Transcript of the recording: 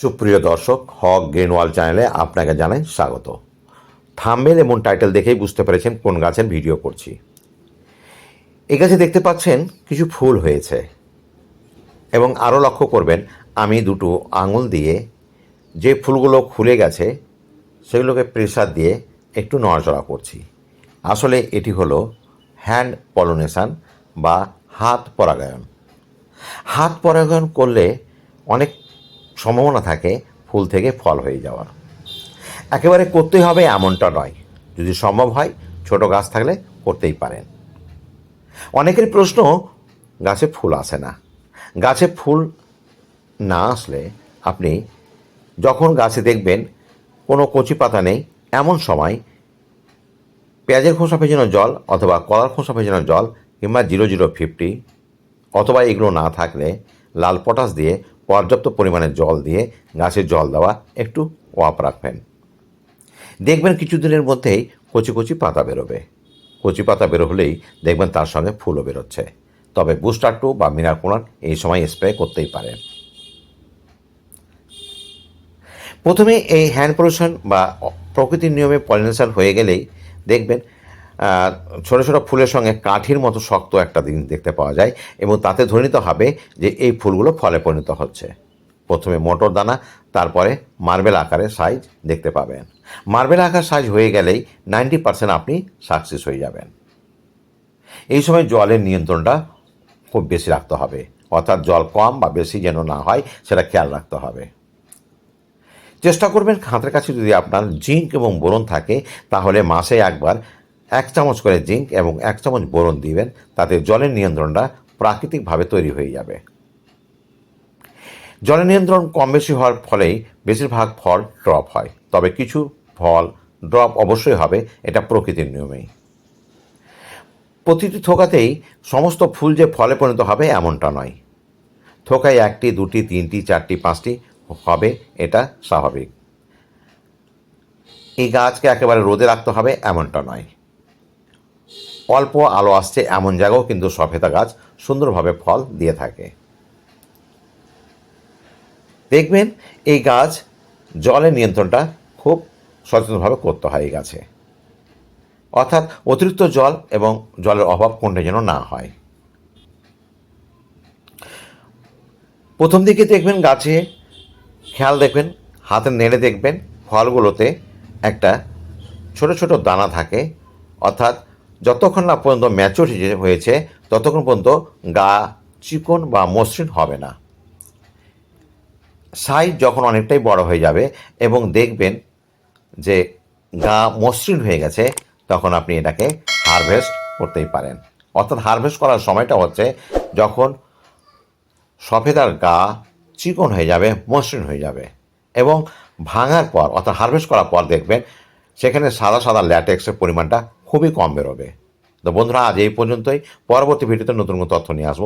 সুপ্রিয় দর্শক, হক গ্রিনওয়াল চ্যানেলে আপনাকে জানাই স্বাগত। থাম্বেল এবং টাইটেল দেখেই বুঝতে পেরেছেন কোন গাছের ভিডিও করছি। এই গাছে দেখতে পাচ্ছেন কিছু ফুল হয়েছে এবং আরও লক্ষ্য করবেন, আমি দুটো আঙুল দিয়ে যে ফুলগুলো খুলে গেছে, সেগুলোকে প্রেসার দিয়ে একটু নড়াচড়া করছি। আসলে এটি হলো হ্যান্ড পলিনেশন বা হাত পরাগায়ন। হাত পরাগায়ন করলে অনেক সম্ভাবনা থাকে ফুল থেকে ফল হয়ে যাওয়ার। একেবারে করতেই হবে এমনটা নয়। যদি সম্ভব হয়, ছোট গাছ থাকলে করতেই পারেন। অনেকের প্রশ্ন, গাছে ফুল আসে না। গাছে ফুল না আসলে আপনি যখন গাছে দেখবেন কোনো কচি পাতা নেই, এমন সময় পেঁয়াজের খোসা ভেজানো জল অথবা কলার খোসা ভেজানো জল কিংবা জিরো জিরো ফিফটি অথবা এগুলো না থাকলে লাল পটাশ দিয়ে পর্যাপ্ত পরিমাণে জল দিয়ে গাছে জল দেওয়া একটু ওয়াপ রাখবেন। দেখবেন কিছুদিনের মধ্যেই কচি কচি পাতা বেরোবে। কচি পাতা বেরো হলেই দেখবেন তার সঙ্গে ফুলও বেরোচ্ছে। তবে বুস্টার টু বা মিনারকোনার এই সময় স্প্রে করতেই পারেন। প্রথমে এই হ্যান্ড পলিউশন বা প্রকৃতির নিয়মে পলিনেশন হয়ে গেলেই দেখবেন ছোট ছোট ফুলের সঙ্গে কাঠির মতো শক্ত একটা দিন দেখতে পাওয়া যায় এবং তাতে ধরে নিতে হবে যে এই ফুলগুলো ফলে পরিণত হচ্ছে। প্রথমে মোটর দানা, তারপরে মার্বেল আকারে সাইজ দেখতে পাবেন। মার্বেল আকার সাইজ হয়ে গেলেই নাইনটি পার্সেন্ট আপনি সাকসেস হয়ে যাবেন। এই সময় জলের নিয়ন্ত্রণটা খুব বেশি রাখতে হবে। অর্থাৎ জল কম বা বেশি যেন না হয়, সেটা খেয়াল রাখতে হবে। চেষ্টা করবেন খাঁতের কাছে যদি আপনার জিঙ্ক এবং বোরন থাকে, তাহলে মাসে একবার এক চামচ করে জিঙ্ক এবং এক চামচ বোরন দিবেন, তাতে জলের নিয়ন্ত্রণটা প্রাকৃতিকভাবে তৈরি হয়ে যাবে। জলের নিয়ন্ত্রণ কম বেশি হওয়ার ফলেই বেশিরভাগ ফল ড্রপ হয়, তবে কিছু ফল ড্রপ অবশ্যই হবে, এটা প্রকৃতির নিয়মেই। প্রতিটি থোকাতেই সমস্ত ফুল যে ফলে পরিণত হবে এমনটা নয়। থোকায় একটি, দুটি, তিনটি, চারটি, পাঁচটি হবে, এটা স্বাভাবিক। এই গাছকে একেবারে রোদে রাখতে হবে এমনটা নয়। অল্প আলো আসছে এমন জায়গাও কিন্তু সফেদা গাছ সুন্দরভাবে ফল দিয়ে থাকে। দেখবেন এই গাছ জলের নিয়ন্ত্রণটা খুব সচেতনভাবে করতে হয় এই গাছে। অর্থাৎ অতিরিক্ত জল এবং জলের অভাব কোনটা যেন না হয়। প্রথম দিকে দেখবেন গাছে খেয়াল দেখবেন হাতে নেড়ে দেখবেন ফলগুলোতে একটা ছোট ছোট দানা থাকে। অর্থাৎ যতক্ষণ না পর্যন্ত ম্যাচুর হয়েছে, ততক্ষণ পর্যন্ত গা চিকন বা মসৃণ হবে না। সাইজ যখন অনেকটাই বড় হয়ে যাবে এবং দেখবেন যে গা মসৃণ হয়ে গেছে, তখন আপনি এটাকে হারভেস্ট করতেই পারেন। অর্থাৎ হারভেস্ট করার সময়টা হচ্ছে যখন সফেদার গা চিকন হয়ে যাবে, মসৃণ হয়ে যাবে এবং ভাঙার পর, অর্থাৎ হারভেস্ট করার পর দেখবেন সেখানে সাদা সাদা ল্যাটেক্সের পরিমাণটা খুবই কম বেরোবে। তো বন্ধুরা আজ এই পর্যন্তই। পরবর্তী ভিডিওতে নতুন তথ্য নিয়ে আসব।